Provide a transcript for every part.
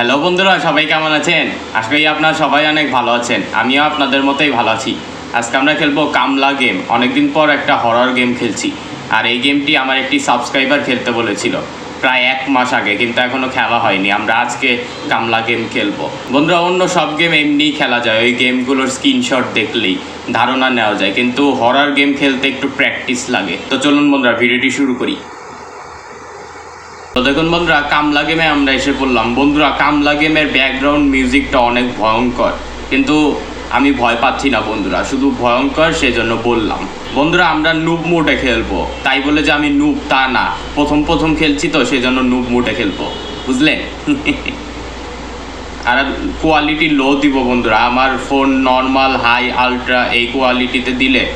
Hello বন্ধুরা, সবাই কেমন আছেন? আজকে আপনারা সবাই অনেক ভালো আছেন। আমিও আপনাদের মতোই ভালো আছি। আজকে আমরা খেলব কামলা গেম। অনেকদিন পর একটা হরর গেম খেলছি। আর এই গেমটি আমার একটি সাবস্ক্রাইবার খেলতে বলেছিল। প্রায় এক মাস আগে, কিন্তু এখনও খেলা হয়নি। আমরা আজকে কামলা গেম খেলব। বন্ধুরা, অন্য সব গেম এমনিই খেলা যায়। ওই গেমগুলোর স্ক্রিনশট দেখলেই ধারণা নেওয়া যায়। কিন্তু হরর গেম খেলতে একটু প্র্যাকটিস লাগে। তো চলুন বন্ধুরা ভিডিওটি শুরু করি। তো দেখুন বন্ধুরা, কামলা গেমে আমরা এসে পড়লাম। বন্ধুরা, কামলা গেমের ব্যাকগ্রাউন্ড মিউজিকটা অনেক ভয়ঙ্কর। কিন্তু আমি ভয় পাচ্ছি না বন্ধুরা, শুধু ভয়ঙ্কর সেজন্য বললাম। বন্ধুরা, আমরা নুব মোটে খেলব। তাই বলে যে আমি নুব তা না। প্রথম প্রথম খেলছি তো, সেজন্য নুব মোটে খেলব। বুঝলেন? আর কোয়ালিটি লো দিব বন্ধুরা। আমার ফোন নর্মাল হাই আলট্রা এই কোয়ালিটিতে দিলে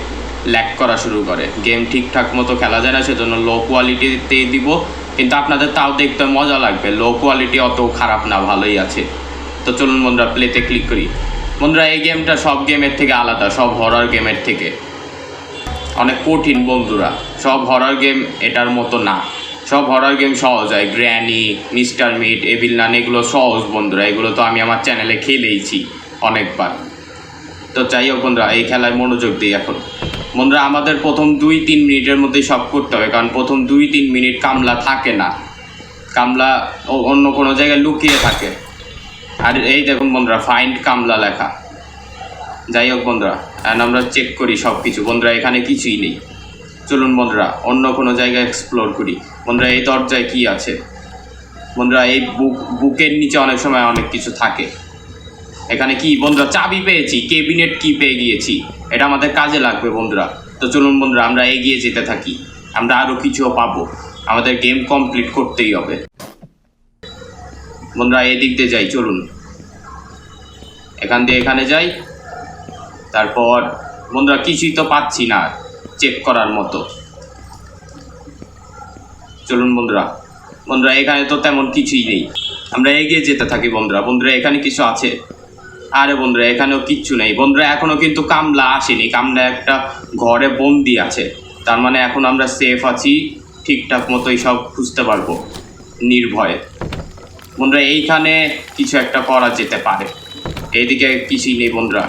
ল্যাক করা শুরু করে। গেম ঠিকঠাক মতো খেলা যায় না, সেজন্য লো কোয়ালিটিতেই দিব। কিন্তু আপনাদের তাও দেখতে মজা লাগবে। লো কোয়ালিটি অত খারাপ না, ভালোই আছে। তো চলুন বন্ধুরা প্লেতে ক্লিক করি। বন্ধুরা, এই গেমটা সব গেমের থেকে আলাদা, সব হরর গেমের থেকে। অনেক কঠিন বন্ধুরা। সব হরর গেম এটার মতো না। সব হরর গেম সহজ হয়। Granny Mister Meat Evil Nun এগুলো সহজ বন্ধুরা। এগুলো তো আমি আমার চ্যানেলে খেলেইছি অনেকবার। তো যাই হোক বন্ধুরা, এই খেলায় মনোযোগ দিই এখন। বন্ধুরা, আমাদের প্রথম দুই তিন মিনিটের মধ্যেই সব করতে হবে, কারণ প্রথম দুই তিন মিনিট কামলা থাকে না। কামলা অন্য কোনো জায়গায় লুকিয়ে থাকে। আর এই দেখুন বন্ধুরা ফাইন্ড কামলা লেখা। যাই হোক বন্ধুরা এখন আমরা চেক করি সব কিছু বন্ধুরা, এখানে কিছুই নেই। চলুন বন্ধুরা, অন্য কোনো জায়গায় এক্সপ্লোর করি। বন্ধুরা, এই দরজায় কি আছে? বন্ধুরা, এই বুক বুকের নিচে অনেক সময় অনেক কিছু থাকে। এখানে কি? বন্ধুরা, চাবি পেয়েছি কেবিনেট কি পেয়ে গিয়েছি? এটা আমাদের কাজে লাগবে বন্ধুরা। তো চলুন বন্ধুরা, আমরা এগিয়ে যেতে থাকি। আমরা আরও কিছুও পাবো। আমাদের গেম কমপ্লিট করতেই হবে। বন্ধুরা, এদিক দিয়ে যাই, চলুন। এখান দিয়ে এখানে যাই। তারপর, বন্ধুরা, কিছুই তো পাচ্ছি না চেক করার মতো। চলুন বন্ধুরা। বন্ধুরা, এখানে তো তেমন কিছুই নেই। আমরা এগিয়ে যেতে থাকি বন্ধুরা। বন্ধুরা, এখানে কিছু আছে? আরে বন্ধুরা, এখানেও কিচ্ছু নেই। বন্ধুরা, এখনও কিন্তু কামলা আসেনি। কামলা একটা ঘরে বন্দি আছে। তার মানে এখন আমরা সেফ আছি, ঠিকঠাক মতোই সব খুঁজতে পারব, নির্ভয়ে। বন্ধুরা, এইখানে কিছু একটা করা যেতে পারে। এইদিকে কিছুই নেই বন্ধুরা।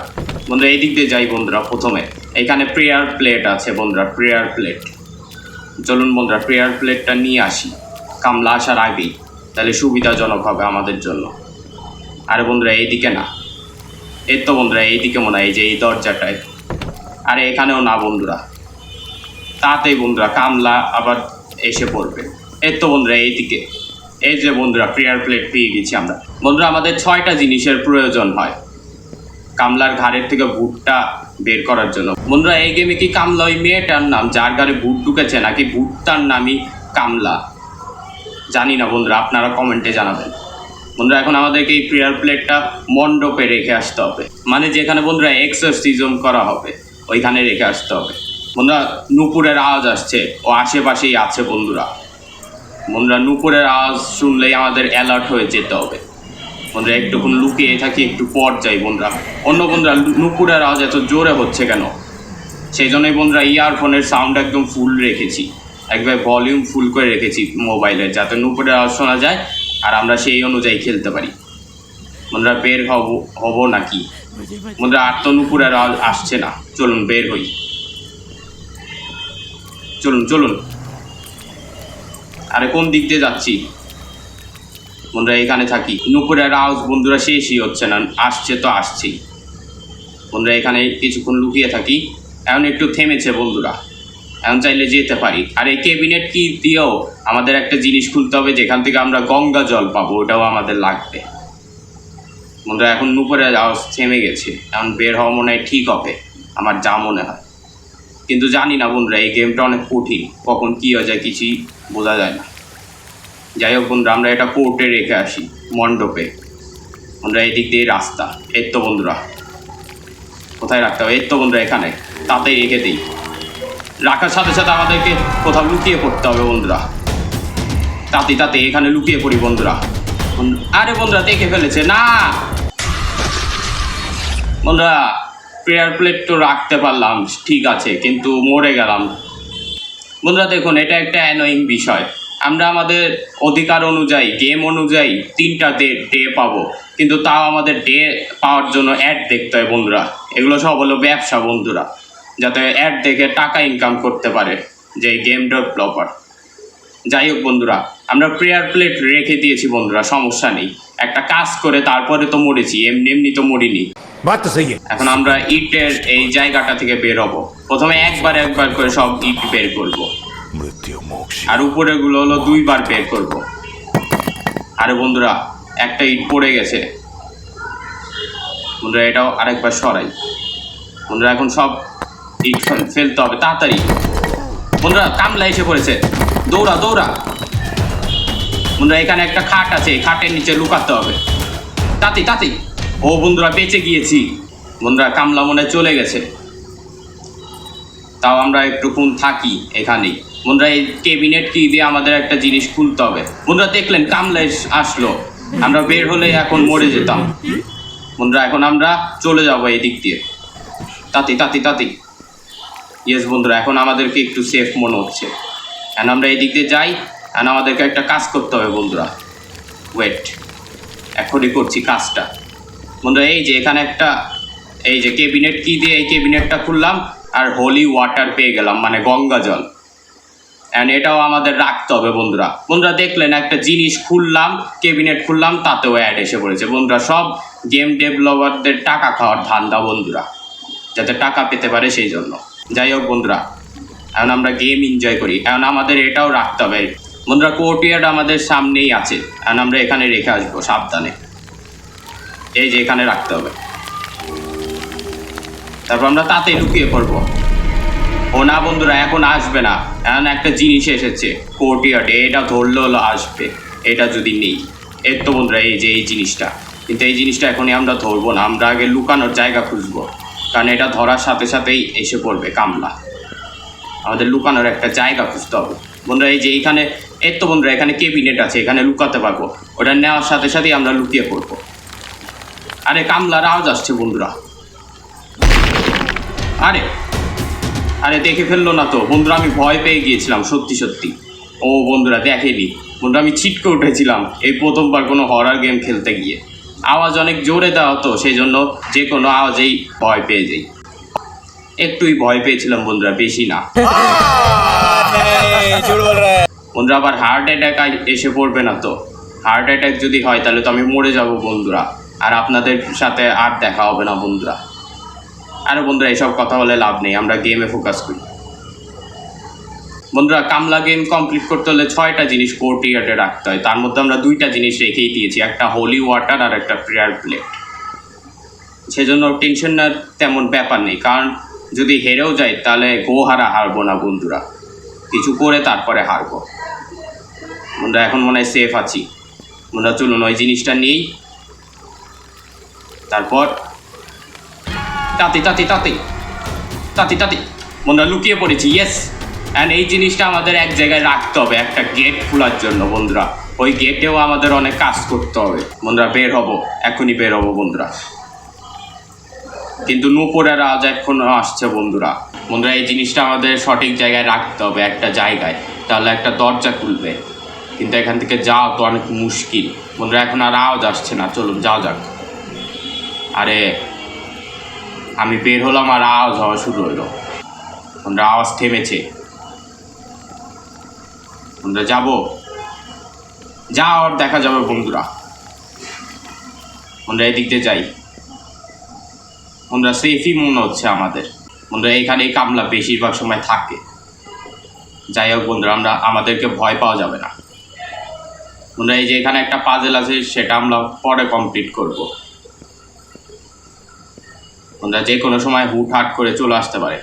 বন্ধুরা এই দিক দিয়ে যাই বন্ধুরা প্রথমে। এখানে প্রেয়ার প্লেট আছে বন্ধুরা প্রেয়ার প্লেট চলুন বন্ধুরা প্রেয়ার প্লেটটা নিয়ে আসি। কামলা আসার আগেই। তাহলে সুবিধাজনক হবে আমাদের জন্য। আরে বন্ধুরা, এইদিকে না। এই তো বন্ধুরা, এইদিকে মনে হয় এই যে এই দরজাটায়। আরে এখানেও না বন্ধুরা। তাতেই বন্ধুরা, কামলা আবার এসে পড়বে। এই তো বন্ধুরা, এইদিকে। এই যে বন্ধুরা প্রেয়ার প্লেট পেয়ে গেছি আমরা। বন্ধুরা, আমাদের ছয়টা জিনিসের প্রয়োজন হয়। কামলার ঘাড়ের থেকে ভুটটা বের করার জন্য। বন্ধুরা, এই গেমে কি কামলা ওই মেয়েটার নাম? যার ঘাড়ে ভুট ঢুকেছে নাকি ভুটটার নামই কামলা? জানি না বন্ধুরা, আপনারা কমেন্টে জানাবেন। বন্ধুরা, এখন আমাদেরকে এই প্রেয়ার প্লেটটা মণ্ডপে রেখে আসতে হবে। মানে যেখানে বন্ধুরা এক্সারসিজম করা হবে, ওইখানে রেখে আসতে হবে। বন্ধুরা, নুপুরের আওয়াজ আসছে, ও আশেপাশেই আছে বন্ধুরা। বন্ধুরা, নুপুরের আওয়াজ শুনলেই আমাদের অ্যালার্ট হয়ে যেতে হবে। বন্ধুরা, একটুক্ষণ লুকিয়ে থাকি, একটু পর যাই বন্ধুরা। অন্য বন্ধুরা, নুপুরের আওয়াজ এত জোরে হচ্ছে কেন? সেই জন্যই বন্ধুরা ইয়ারফোনের সাউন্ড একদম ফুল রেখেছি। একবার ভলিউম ফুল করে রেখেছি মোবাইলের যাতে নুপুরের আওয়াজ শোনা যায় আর আমরা সেই অনুযায়ী খেলতে পারি। বন্ধুরা, বের হব হব নাকি? আর তো নুপুরের আওয়াজ আসছে না। চলুন, বের হই। চলুন চলুন। আরে, কোন দিক দিয়ে যাচ্ছি? বন্ধুরা, এখানে থাকি। নুপুরের আওয়াজ বন্ধুরা, শেষই হচ্ছে না। আসছে তো আসছেই। বন্ধুরা, এখানে কিছুক্ষণ লুকিয়ে থাকি। এখন একটু থেমেছে, বন্ধুরা। এখন চাইলে যেতে পারি। আর এই ক্যাবিনেট কি দিয়েও আমাদের একটা জিনিস খুলতে হবে, যেখান থেকে আমরা গঙ্গা জল পাবো, ওটাও আমাদের লাগবে। বন্ধুরা, এখন আওয়াজ থেমে গেছে। এখন বের হওয়া মনে হয় ঠিক হবে, আমার যা মনে হয়। কিন্তু জানি না বন্ধুরা, এই গেমটা অনেক কঠিন। কখন কী হয়ে যায় কিছুই বোঝা যায় না। যাই হোক বন্ধুরা, আমরা এটা কোর্টে রেখে আসি, মণ্ডপে। বন্ধুরা, এদিক দিয়ে রাস্তা। এই তো বন্ধুরা, কোথায় রাখতে হবে? এই তো বন্ধুরা, এখানে। তাতেই রেখে দিই। রাখার সাথে সাথে আমাদেরকে কোথাও লুকিয়ে পড়তে হবে বন্ধুরা। তাতে তাতে এখানে লুকিয়ে পড়ি বন্ধুরা। আরে বন্ধুরা, দেখে ফেলেছে। না! বন্ধুরা প্রেয়ার প্লেট তো রাখতে পারলাম, ঠিক আছে, কিন্তু মরে গেলাম। বন্ধুরা, দেখুন, এটা একটা অ্যানোয়িং বিষয়। আমরা আমাদের অধিকার অনুযায়ী গেম অনুযায়ী তিনটা ডে ডে পাবো। কিন্তু তাও আমাদের ডে পাওয়ার জন্য অ্যাড দেখতে হয় বন্ধুরা। এগুলো সব হলো ব্যবসা বন্ধুরা। যাতে অ্যাড দেখে টাকা ইনকাম করতে পারে যে গেম ডেভেলপার যাই হোক বন্ধুরা আমরা প্রেয়ার প্লেট রেখে দিয়েছি বন্ধুরা সমস্যা নেই। একটা কাজ করে তারপরে তো মরেছি এমনি এমনি তো মরিনি। এখন আমরা ইটের এই জায়গাটা থেকে বের হব। প্রথমে একবার একবার করে সব ইট বের করব। আর উপরে গুলো হলো দুইবার বের করব। আরে বন্ধুরা একটা ইট পড়ে গেছে। বন্ধুরা এটাও আরেকবার সরাই। বন্ধুরা এখন সব ফেলতে হবে, তাড়াতাড়ি। বন্ধুরা, কামলা এসে পড়েছে। দৌড়া দৌড়া। বন্ধুরা, এখানে একটা খাট আছে খাটের নিচে লুকাতে হবে। তাতি তাতি। ও বন্ধুরা, বেঁচে গিয়েছি। বন্ধুরা, কামলা মনে চলে গেছে। তাও আমরা একটুক্ষণ থাকি এখানেই। বন্ধুরা, এই কেবিনেট কি দিয়ে আমাদের একটা জিনিস খুলতে হবে। বন্ধুরা, দেখলেন কামলা আসলো। আমরা বের হলে এখন মরে যেতাম। বন্ধুরা, এখন আমরা চলে যাব এই দিক দিয়ে। তাতি তাতি তাতি। ইয়েস বন্ধুরা, এখন আমাদেরকে একটু সেফ মনে হচ্ছে। এখন আমরা এই দিক দিয়ে যাই, এখন আমাদেরকে একটা কাজ করতে হবে বন্ধুরা। ওয়েট এখনই করছি কাজটা। বন্ধুরা, এই যে এখানে একটা, এই যে কেবিনেট কি দিয়ে এই কেবিনেটটা খুললাম, আর হোলি ওয়াটার পেয়ে গেলাম মানে গঙ্গা জল। অ্যান্ড এটাও আমাদের রাখতে হবে বন্ধুরা। বন্ধুরা, দেখলেন একটা জিনিস খুললাম কেবিনেট খুললাম, তাতেও অ্যাড এসে পড়েছে। বন্ধুরা, সব গেম ডেভেলপারদের টাকা খাওয়ার ধান্দা বন্ধুরা, যাতে টাকা পেতে পারে সেই জন্য। যাই হোক বন্ধুরা, এখন আমরা গেম এনজয় করি। এখন আমাদের এটাও রাখতে হবে। বন্ধুরা কোর্টিয়ার্ড আমাদের সামনেই আছে। এখন আমরা এখানে রেখে আসব সাবধানে। এই যে এখানে রাখতে হবে। তারপর আমরা তাতে লুকিয়ে পড়ব। ও না বন্ধুরা, এখন আসবে না। এখন একটা জিনিস এসেছে কোর্টিয়ার্ডে এটা ধরলে হলো আসবে। এটা যদি নেই। এর তো বন্ধুরা, এই যে এই জিনিসটা। কিন্তু এই জিনিসটা এখনই আমরা ধরবো না। আমরা আগে লুকানোর জায়গা খুঁজবো। কারণ এটা ধরার সাথে সাথেই এসে পড়বে কামলা। আমাদের লুকানোর একটা জায়গা খুঁজতে হবে। বন্ধুরা, এই যে এইখানে এর তো বন্ধুরা, এখানে কেবিনেট আছে, এখানে লুকাতে পারব। ওটা নেওয়ার সাথে সাথেই আমরা লুকিয়ে পড়ব। আরে, কামলার আওয়াজ আসছে বন্ধুরা। আরে আরে, দেখে ফেলল না তো। বন্ধুরা, আমি ভয় পেয়ে গিয়েছিলাম, সত্যি সত্যি। ও বন্ধুরা, দেখেনি। বন্ধুরা, আমি ছিটকে উঠেছিলাম এই প্রথমবার কোনো হরার গেম খেলতে গিয়ে। আওয়াজ অনেক জোরে দেওয়া হতো সেই জন্য যে কোনো আওয়াজেই ভয় পেয়ে যাই। একটুই ভয় পেয়েছিলাম বন্ধুরা, বেশি না। বন্ধুরা, আবার হার্ট অ্যাটাক এসে পড়বে না তো। হার্ট অ্যাটাক যদি হয়, তাহলে তো আমি মরে যাব বন্ধুরা। আর আপনাদের সাথে আর দেখা হবে না বন্ধুরা। আরে বন্ধুরা এইসব কথা বলে লাভ নেই, আমরা গেমে ফোকাস করি। বন্ধুরা কামলা গেম কমপ্লিট করতে হলে ছয়টা জিনিস কোর্টিয়ার্ডে রাখতে হয়। তার মধ্যে আমরা দুইটা জিনিস রেখেই দিয়েছি, একটা হোলি ওয়াটার আর একটা প্রেয়ার প্লেট সেজন্য টেনশন না তেমন ব্যাপার নেই, কারণ যদি হেরেও যাই, তাহলে গোহারা হারবো না বন্ধুরা। কিছু করে তারপরে হারবো। বন্ধুরা, এখন মনে হয় সেফ আছি। বন্ধুরা, চলুন ওই জিনিসটা নিয়েই। তারপর তাতে তাতে তাতে। তাতে তাতে। বন্ধুরা, লুকিয়ে পড়েছি ইয়েস অ্যান্ড এই জিনিসটা আমাদের এক জায়গায় রাখতে হবে, একটা গেট খোলার জন্য বন্ধুরা। ওই গেটেও আমাদের অনেক কাজ করতে হবে। বন্ধুরা, বের হব, এখনই বের হব বন্ধুরা। কিন্তু নূপুরের আজ এখন আসছে বন্ধুরা। বন্ধুরা, এই জিনিসটা আমাদের সঠিক জায়গায় রাখতে হবে, একটা জায়গায়। তাহলে একটা দরজা খুলবে। কিন্তু এখান থেকে যাওয়া তো অনেক মুশকিল। বন্ধুরা, এখন আর আওয়াজ আসছে না। চলুন, যাওয়া যাক। আরে, আমি বের হলাম আর আওয়াজ হওয়া শুরু হলো। বন্ধুরা, আওয়াজ থেমেছে। বন্ধুরা যাব। যাওয়ার দেখা যাবে বন্ধুরা। বন্ধুরা এদিক দিয়ে যাই। বন্ধুরা, সেফই মনে হচ্ছে আমাদের। বন্ধুরা, এখানেই কামলা বেশিরভাগ সময় থাকে। যাই হোক বন্ধুরা, আমরা, আমাদেরকে ভয় পাওয়া যাবে না। বন্ধুরা, এই যে এখানে একটা পাজেল আছে, সেটা আমরা পরে কমপ্লিট করব। বন্ধুরা, যে কোনো সময় হুট হাট করে চলে আসতে পারে।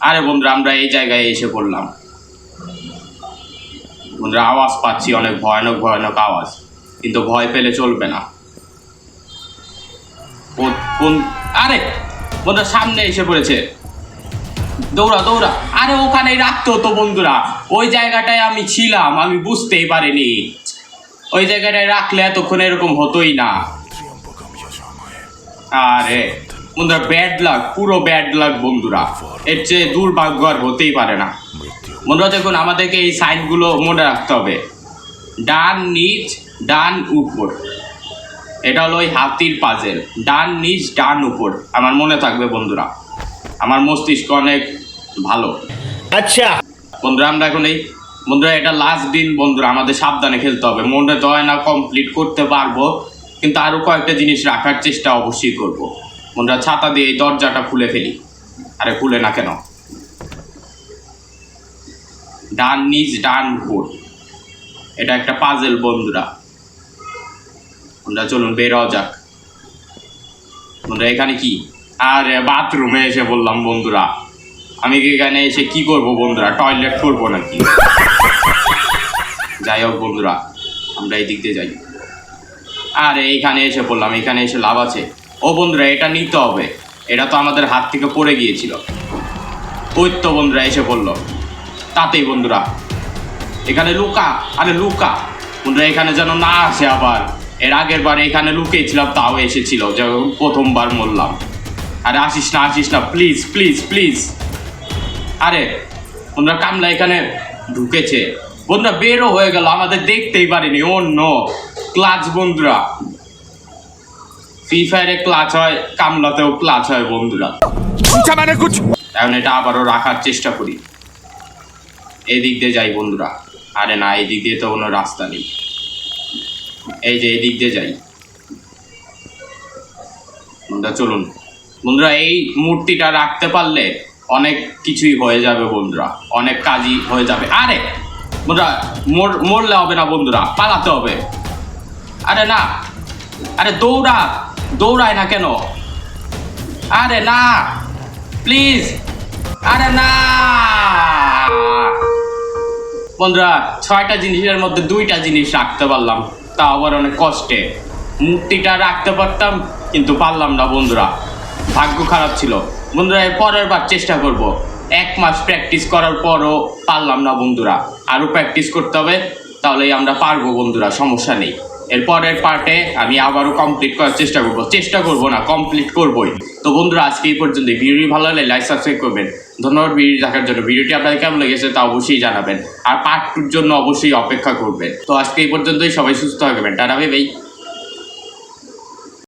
আরে বন্ধুরা, আমরা এই জায়গায় এসে পড়লাম। বন্ধুরা, আওয়াজ পাচ্ছি, অনেক ভয়ানক ভয়ানক আওয়াজ। কিন্তু ভয় পেলে চলবে না। কোন আরে বোধ সামনে এসে পড়েছে। দৌড়া দৌড়া। আরে ওখানে রাখতো তো বন্ধুরা। ওই জায়গাটায় আমি ছিলাম, আমি বুঝতেই পারিনি। ওই জায়গাটায় রাখলে এতক্ষণ এরকম হতোই না। আরে, বন্ধুরা ব্যাড লাগ পুরো ব্যাড লাগ বন্ধুরা। এর চেয়ে দুর্ভাগ্য আর হতেই পারে না। বন্ধুরা দেখুন আমাদেরকে এই সাইডগুলো মনে রাখতে হবে। ডান নিচ ডান উপর। এটা হলো ওই হাতির পাজেল ডান নিচ ডান উপর। আমার মনে থাকবে বন্ধুরা। আমার মস্তিষ্ক অনেক ভালো। আচ্ছা। বন্ধুরা আমরা এখন এই বন্ধুরা এটা লাস্ট দিন বন্ধুরা আমাদের সাবধানে খেলতে হবে। মনে তো হয় না কমপ্লিট করতে পারব কিন্তু আরও কয়েকটা জিনিস রাখার চেষ্টা অবশ্যই করব। বন্ধুরা ছাতা দিয়ে এই দরজাটা খুলে ফেলি। আরে খুলে না কেন? ডান নিচ, ডান উপর এটা একটা পাজেল বন্ধুরা। বন্ধুরা, চলুন বের হওয়া যাক। বন্ধুরা, এখানে কি? আরে, বাথরুমে এসে বললাম, বন্ধুরা। আমি এখানে এসে কি করব বন্ধুরা? টয়লেট করব নাকি? যাই হোক বন্ধুরা, আমরা এই দিক দিয়ে যাই। আরে এইখানে এসে বললাম, এখানে এসে লাভ আছে। ও বন্ধুরা, এটা নিতে হবে। এটা তো আমাদের হাত থেকে পড়ে গিয়েছিল। ওই তো বন্ধুরা, এসে পড়ল। তাতেই বন্ধুরা। এখানে লুকা আরে লুকা। বন্ধুরা এখানে যেন না আসে আবার। এর আগের বার এখানে লুকিয়েছিলাম তাও এসেছিল। যখন প্রথমবার মরলাম। আরে আসিস না আসিস না। Please please please. আরে বন্ধুরা কামলা এখানে ঢুকেছে। বন্ধুরা বেরো হয়ে গেল। আমাদের দেখতেই পারিনি। ও ক্লাচ বন্ধুরা। ফ্রি ফায়ারে ক্লাচ হয় কামলাতেও ক্লাচ হয় বন্ধুরা। মানে এখন এটা আবারও রাখার চেষ্টা করি। এই দিক দিয়ে যাই বন্ধুরা। আরে না এই দিক দিয়ে তো কোনো রাস্তা নেই। এই যে এই দিক দিয়ে যাই। বন্ধুরা, চলুন। বন্ধুরা, এই মূর্তিটা রাখতে পারলে অনেক কিছুই হয়ে যাবে বন্ধুরা। অনেক কাজই হয়ে যাবে। আরে, বন্ধুরা, মর, মরলে হবে না বন্ধুরা। পালাতে হবে। আরে না, আরে দৌড়া, দৌড়ায় না কেন? আরে না, প্লিজ। আরে না। বন্ধুরা, ছয়টা জিনিসের মধ্যে দুইটা জিনিস রাখতে পারলাম। তা আবার অনেক কষ্টে। মূর্তিটা রাখতে পারতাম, কিন্তু পারলাম না বন্ধুরা। ভাগ্য খারাপ ছিল। বন্ধুরা পরের বার চেষ্টা করব। এক মাস প্র্যাকটিস করার পরও পারলাম না বন্ধুরা। আরও প্র্যাকটিস করতে হবে, তাহলেই আমরা পারব বন্ধুরা, সমস্যা নেই। এর পরের পার্টে আমি আবারও কমপ্লিট করার চেষ্টা করব। চেষ্টা করব না কমপ্লিট করবই। তো বন্ধুরা, আজকে এই পর্যন্ত ভিডিওটি ভালো লাগলে লাইক সাবস্ক্রাইব করবেন। ধন্যবাদ ভিডিও দেখার জন্য। ভিডিওটি আপনাদের কেমন লেগেছে তা অবশ্যই জানাবেন। আর পার্ট টুর জন্য অবশ্যই অপেক্ষা করবেন। তো আজকে এই পর্যন্তই। সবাই সুস্থ থাকবেন। টাটা ভাই